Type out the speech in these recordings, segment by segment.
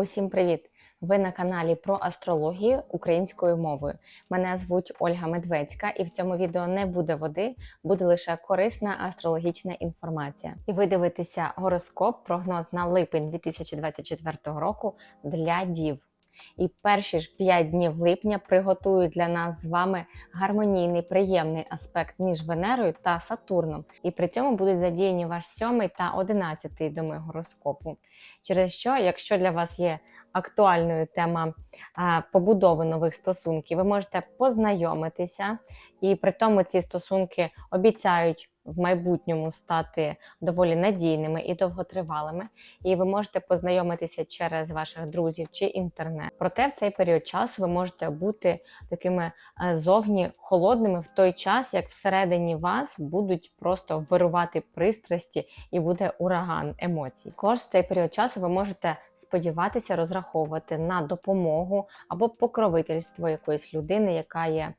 Усім привіт! Ви на каналі про астрологію українською мовою. Мене звуть Ольга Медведська, і в цьому відео не буде води, буде лише корисна астрологічна інформація. І ви дивитеся гороскоп, прогноз на липень 2024 року для дів. І перші ж 5 днів липня приготують для нас з вами гармонійний, приємний аспект між Венерою та Сатурном. І при цьому будуть задіяні ваш сьомий та одинадцятий доми гороскопу. Через що, якщо для вас є актуальною тема побудови нових стосунків, ви можете познайомитися, і при тому ці стосунки обіцяють в майбутньому стати доволі надійними і довготривалими. І ви можете познайомитися через ваших друзів чи інтернет. Проте в цей період часу ви можете бути такими е, зовні холодними в той час, як всередині вас будуть просто вирувати пристрасті і буде ураган емоцій. Також в цей період часу ви можете сподіватися розраховувати на допомогу або покровительство якоїсь людини, яка є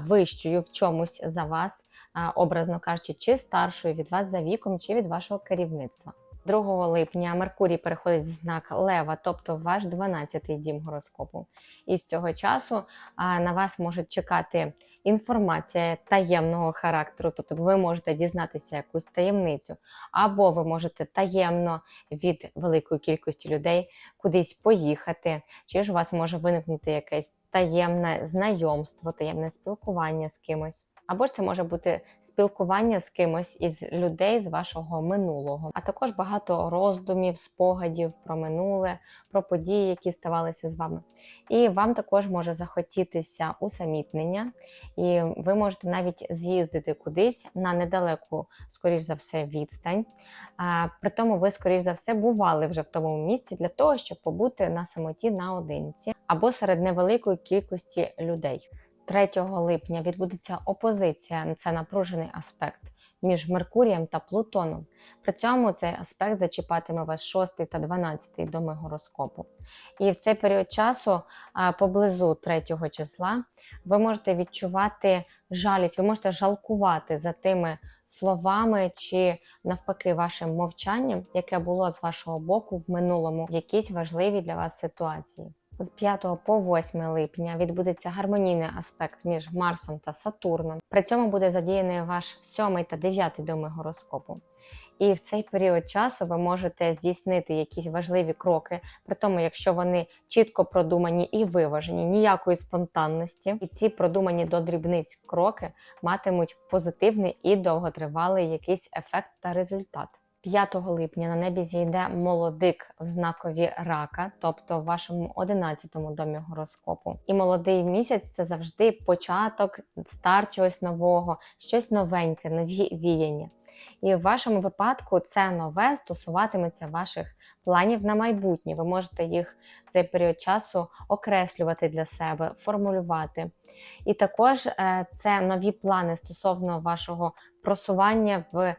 вищою в чомусь за вас, образно кажучи, чи старшою від вас за віком, чи від вашого керівництва. 2 липня Меркурій переходить в знак Лева, тобто ваш 12-й дім гороскопу. І з цього часу на вас можуть чекати інформація таємного характеру, тобто ви можете дізнатися якусь таємницю, або ви можете таємно від великої кількості людей кудись поїхати, чи ж у вас може виникнути якесь таємне знайомство, таємне спілкування з кимось. Або ж це може бути спілкування з кимось із людей з вашого минулого, а також багато роздумів, спогадів про минуле, про події, які ставалися з вами. І вам також може захотітися усамітнення, і ви можете навіть з'їздити кудись на недалеку, скоріш за все, відстань. А, При тому ви, скоріш за все, бували вже в тому місці для того, щоб побути на самоті наодинці або серед невеликої кількості людей. 3 липня відбудеться опозиція, це напружений аспект між Меркурієм та Плутоном. При цьому цей аспект зачіпатиме ваш 6 та 12 доми гороскопу. І в цей період часу, поблизу 3 числа, ви можете відчувати жалість, ви можете жалкувати за тими словами чи навпаки вашим мовчанням, яке було з вашого боку в минулому в якійсь важливій для вас ситуації. З 5 по 8 липня відбудеться гармонійний аспект між Марсом та Сатурном. При цьому буде задіяний ваш 7 та 9 доми гороскопу. І в цей період часу ви можете здійснити якісь важливі кроки, при тому, якщо вони чітко продумані і виважені, ніякої спонтанності. І ці продумані до дрібниць кроки матимуть позитивний і довготривалий якийсь ефект та результат. 5 липня на небі зійде молодик в знакові рака, тобто в вашому 11-му домі гороскопу. І молодий місяць це завжди початок старт чогось нового, щось новеньке, нові віяння. І в вашому випадку це нове стосуватиметься ваших планів на майбутнє. Ви можете їх в цей період часу окреслювати для себе, формулювати. І також е, це нові плани стосовно вашого просування в е,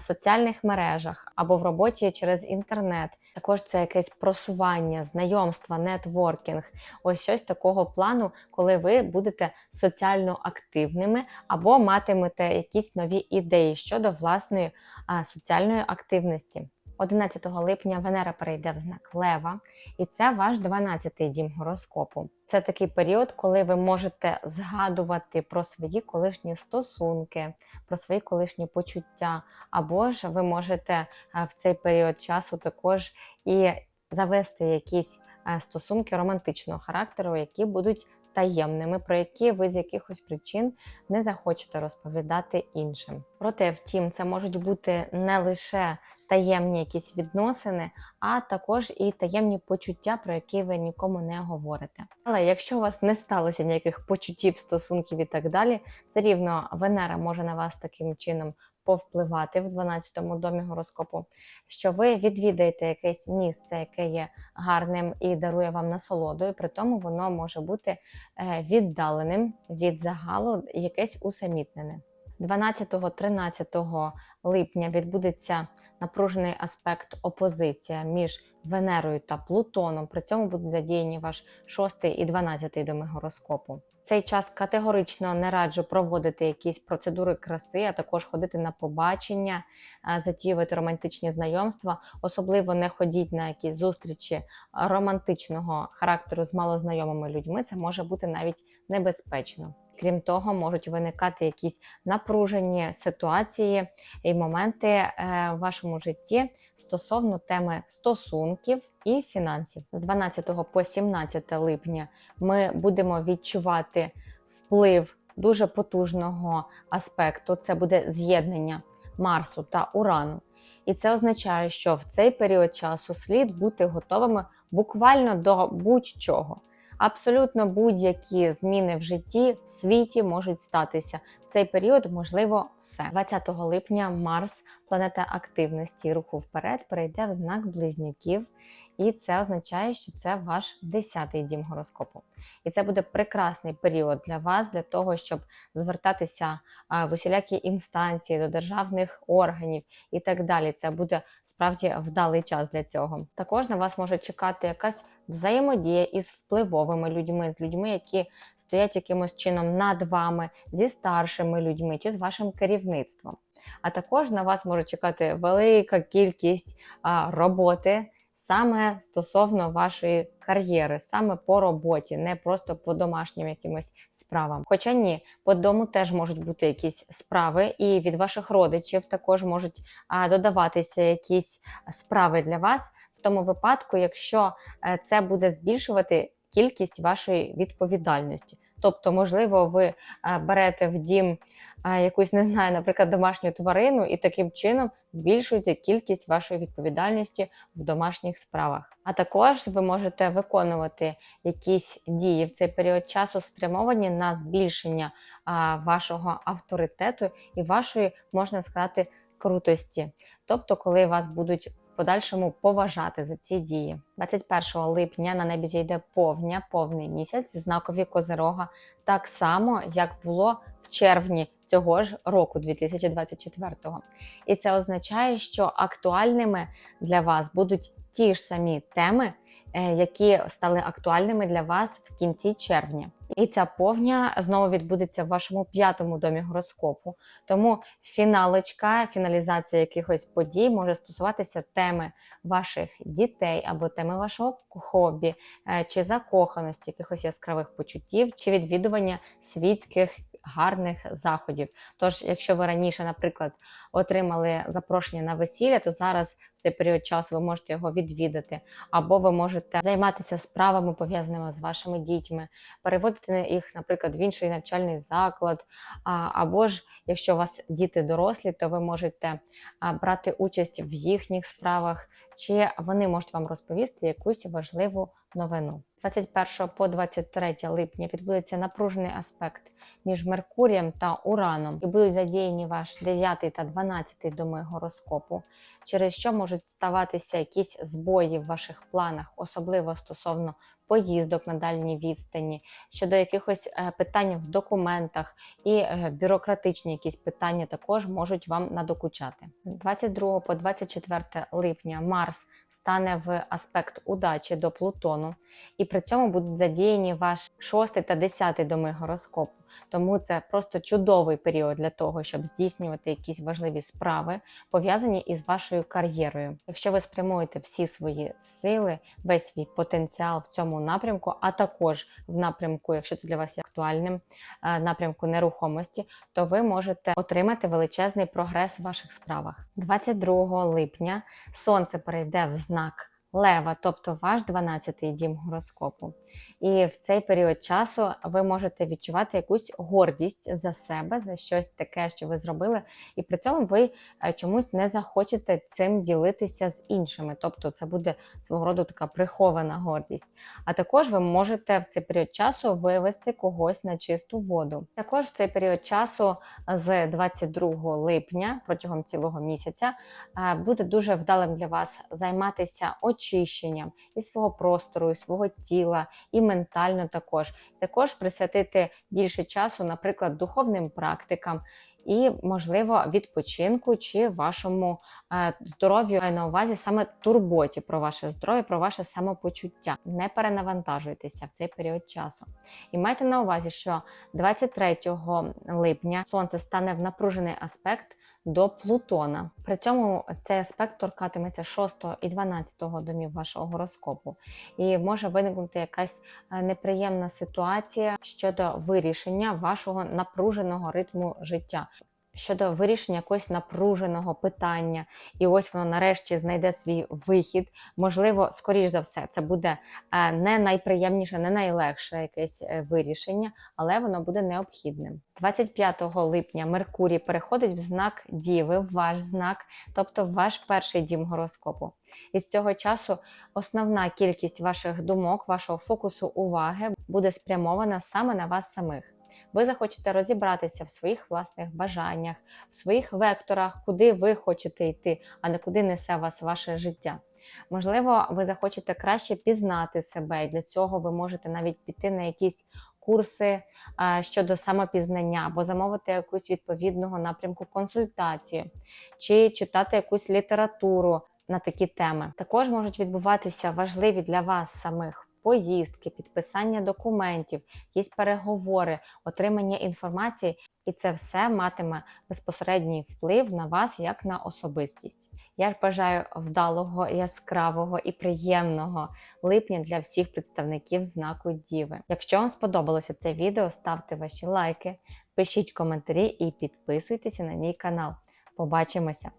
соціальних мережах або в роботі через інтернет. Також це якесь просування, знайомства, нетворкінг. Ось щось такого плану, коли ви будете соціально активними або матимете якісь нові ідеї щодо власної соціальної активності. 11 липня Венера перейде в знак Лева, і це ваш 12-й дім гороскопу. Це такий період, коли ви можете згадувати про свої колишні стосунки, про свої колишні почуття, або ж ви можете в цей період часу також і завести якісь стосунки романтичного характеру, які будуть таємними, про які ви з якихось причин не захочете розповідати іншим. Проте, втім, це можуть бути не лише таємні якісь відносини, а також і таємні почуття, про які ви нікому не говорите. Але якщо у вас не сталося ніяких почуттів, стосунків і так далі, все рівно Венера може на вас таким чином повпливати в 12-му домі гороскопу, що ви відвідаєте якесь місце, яке є гарним і дарує вам насолоду, і при тому воно може бути е, віддаленим від загалу, якесь усамітнене. 12-13 липня відбудеться напружений аспект опозиція між Венерою та Плутоном. При цьому будуть задіяні ваш 6 і 12 доми гороскопу. Цей час категорично не раджу проводити якісь процедури краси, а також ходити на побачення, затіювати романтичні знайомства. Особливо не ходіть на якісь зустрічі романтичного характеру з малознайомими людьми. Це може бути навіть небезпечно. Крім того, можуть виникати якісь напружені ситуації і моменти е, в вашому житті стосовно теми стосунків і фінансів. З 12 по 17 липня ми будемо відчувати вплив дуже потужного аспекту. Це буде з'єднання Марсу та Урану. І це означає, що в цей період часу слід бути готовими буквально до будь-чого. Абсолютно будь-які зміни в житті в світі можуть статися в цей період. Можливо, все 20 липня Марс, планета активності і руху вперед, перейде в знак близнюків, і це означає, що це ваш 10-й дім гороскопу. І це буде прекрасний період для вас, для того, щоб звертатися в усілякі інстанції до державних органів і так далі. Це буде справді вдалий час для цього. Також на вас може чекати якась взаємодія із впливовими людьми, з людьми, які стоять якимось чином над вами, зі старшими людьми чи з вашим керівництвом. А також на вас може чекати велика кількість роботи саме стосовно вашої кар'єри, саме по роботі, не просто по домашнім якимось справам. Хоча ні, по дому теж можуть бути якісь справи, і від ваших родичів також можуть додаватися якісь справи для вас в тому випадку, якщо е, це буде збільшувати кількість вашої відповідальності. Тобто, можливо, ви е, берете в дім е, якусь, не знаю, наприклад, домашню тварину, і таким чином збільшується кількість вашої відповідальності в домашніх справах. А також ви можете виконувати якісь дії в цей період часу, спрямовані на збільшення вашого авторитету і вашої, можна сказати, крутості. Тобто, коли вас будуть подальшому поважати за ці дії. 21 липня на небі зійде повня, повний місяць знакові Козирога, так само, як було в червні цього ж року, 2024-го. І це означає, що актуальними для вас будуть ті ж самі теми, е, які стали актуальними для вас в кінці червня. І ця повня знову відбудеться в вашому п'ятому домі гороскопу. Тому фіналочка, фіналізація якихось подій може стосуватися теми ваших дітей або теми вашого хобі, е, чи закоханості, якихось яскравих почуттів, чи відвідування світських гарних заходів. Тож, якщо ви раніше, наприклад, отримали запрошення на весілля, то зараз в цей період часу ви можете його відвідати, або ви можете займатися справами пов'язаними з вашими дітьми, переводити їх, наприклад, в інший навчальний заклад. Або ж, якщо у вас діти дорослі, то ви можете брати участь в їхніх справах, чи вони можуть вам розповісти якусь важливу новину. 21 по 23 липня відбудеться напружений аспект між Меркурієм та Ураном, і будуть задіяні ваш 9 та 12 доми гороскопу, через що можуть ставатися якісь збої в ваших планах, особливо стосовно поїздок на дальній відстані, щодо якихось е, питань в документах і е, бюрократичні якісь питання також можуть вам надокучати. З 22 по 24 липня Марс стане в аспект удачі до Плутону, і при цьому будуть задіяні ваш 6 та 10 доми гороскопу. Тому це просто чудовий період для того, щоб здійснювати якісь важливі справи, пов'язані із вашою кар'єрою. Якщо ви спрямуєте всі свої сили, весь свій потенціал в цьому напрямку, а також в напрямку, якщо це для вас є актуальним, е, напрямку нерухомості, то ви можете отримати величезний прогрес в ваших справах. 22 липня сонце перейде в знак. Лева, тобто ваш 12-й дім гороскопу. І в цей період часу ви можете відчувати якусь гордість за себе, за щось таке, що ви зробили, і при цьому ви е, чомусь не захочете цим ділитися з іншими. Тобто це буде свого роду така прихована гордість. А також ви можете в цей період часу вивести когось на чисту воду. Також в цей період часу з 22 липня протягом цілого місяця е, буде дуже вдалим для вас займатися очищенням і свого простору, і свого тіла, і ментально також. Також присвятити більше часу, наприклад, духовним практикам. і, можливо, відпочинку чи вашому е, здоров'ю на увазі саме турботі про ваше здоров'я, про ваше самопочуття. Не перенавантажуйтеся в цей період часу. І майте на увазі, що 23 липня сонце стане в напружений аспект до Плутона. При цьому цей аспект торкатиметься 6 і 12 домів вашого гороскопу, і може виникнути якась е, неприємна ситуація щодо вирішення вашого напруженого ритму життя. Щодо вирішення якогось напруженого питання, і ось воно нарешті знайде свій вихід. Можливо, скоріш за все, це буде е, не найприємніше, не найлегше якесь е, вирішення, але воно буде необхідним. 25 липня Меркурій переходить в знак Діви, в ваш знак, тобто в ваш перший дім гороскопу. І з цього часу основна кількість ваших думок, вашого фокусу уваги буде спрямована саме на вас самих. Ви захочете розібратися в своїх власних бажаннях, в своїх векторах, куди ви хочете йти, а не куди несе вас ваше життя. Можливо, ви захочете краще пізнати себе, і для цього ви можете навіть піти на якісь курси а, щодо самопізнання, або замовити якусь відповідного напрямку консультацію, чи читати якусь літературу на такі теми. Також можуть відбуватися важливі для вас самих поїздки, підписання документів, якісь переговори, отримання інформації, і це все матиме безпосередній вплив на вас як на особистість. Я ж бажаю вдалого, яскравого і приємного липня для всіх представників знаку Діви. Якщо вам сподобалося це відео, ставте ваші лайки, пишіть коментарі і підписуйтеся на мій канал. Побачимося!